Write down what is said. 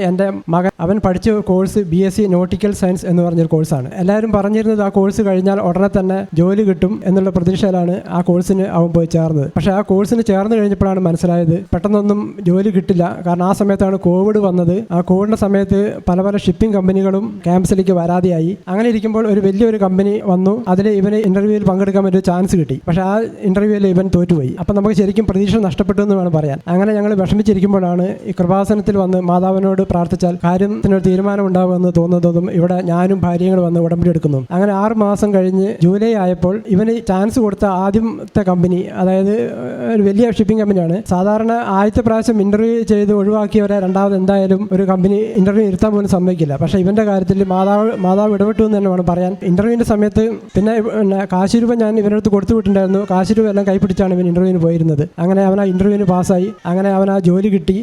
എന്റെ മകൻ അവൻ പഠിച്ച course B S C nautical science എന്ന് പറഞ്ഞൊരു കോഴ്സാണ്. എല്ലാവരും പറഞ്ഞിരുന്നത് ആ കോഴ്സ് കഴിഞ്ഞാൽ ഉടനെ തന്നെ ജോലി കിട്ടും എന്നുള്ള പ്രതീക്ഷയിലാണ് ആ കോഴ്സിന് അവൻ പോയി ചേർന്നത്. പക്ഷേ ആ കോഴ്സിന് ചേർന്ന് കഴിഞ്ഞപ്പോഴാണ് മനസ്സിലായത് പെട്ടെന്നൊന്നും ജോലി കിട്ടില്ല. കാരണം ആ സമയത്താണ് കോവിഡ് വന്നത്. ആ കോവിഡിന്റെ സമയത്ത് പല പല ഷിപ്പിംഗ് കമ്പനികളും ക്യാമ്പസിലേക്ക് വരാതെയായി അങ്ങനെ ഇരിക്കുമ്പോൾ ഒരു വലിയൊരു കമ്പനി വന്നു. അതിൽ ഇവന് ഇന്റർവ്യൂവിൽ പങ്കെടുക്കാൻ ഒരു ചാൻസ് കിട്ടി. പക്ഷേ ആ ഇന്റർവ്യൂവിൽ ഇവൻ തോറ്റുപോയി. അപ്പം നമുക്ക് ശരിക്കും പ്രതീക്ഷ നഷ്ടപ്പെട്ടു എന്ന് വേണം പറയാൻ. അങ്ങനെ ഞങ്ങൾ വിഷമിച്ചിരിക്കുമ്പോഴാണ് ഈ കൃപാസനത്തിൽ വന്ന് മാതാവിനോട് പ്രാർത്ഥിച്ചാൽ കാര്യത്തിനൊരു തീരുമാനം ഉണ്ടാകുമെന്ന് തോന്നുന്നതും ഇവിടെ ഞാനും ഭാര്യയും വന്ന് ഉടമ്പടി എടുക്കുന്നു അങ്ങനെ ആറ് മാസം കഴിഞ്ഞ് ജൂലൈ ആയപ്പോൾ ഇവന് ചാൻസ് കൊടുത്ത ആദ്യത്തെ കമ്പനി അതായത് ഒരു വലിയ ഷിപ്പിംഗ് കമ്പനിയാണ് സാധാരണ ആദ്യത്തെ പ്രാവശ്യം ഇന്റർവ്യൂ ചെയ്ത് ഒഴിവാക്കിയവരെ രണ്ടാമത് എന്തായാലും ഒരു കമ്പനി ഇന്റർവ്യൂ ഇരുത്താൻ പോലും സമ്മതിക്കില്ല. പക്ഷേ ഇവന്റെ കാര്യത്തിൽ മാതാവ് മാതാവ് ഇടപെട്ടു എന്ന് തന്നെ വേണം പറയാൻ ഇന്റർവ്യൂവിന്റെ സമയത്ത് പിന്നെ കാശി രൂപ ഞാൻ ഇവനടുത്ത് കൊടുത്തു വിട്ടിട്ടുണ്ടായിരുന്നു. കാശി രൂപ എല്ലാം കൈപ്പിടിച്ചാണ് ഇവൻ ഇന്റർവ്യൂവിന് പോയിരുന്നത്. അങ്ങനെ അവൻ ആ ഇന്റർവ്യൂവിന് പാസ്സായി അങ്ങനെ അവൻ ആ ജോലി കിട്ടി.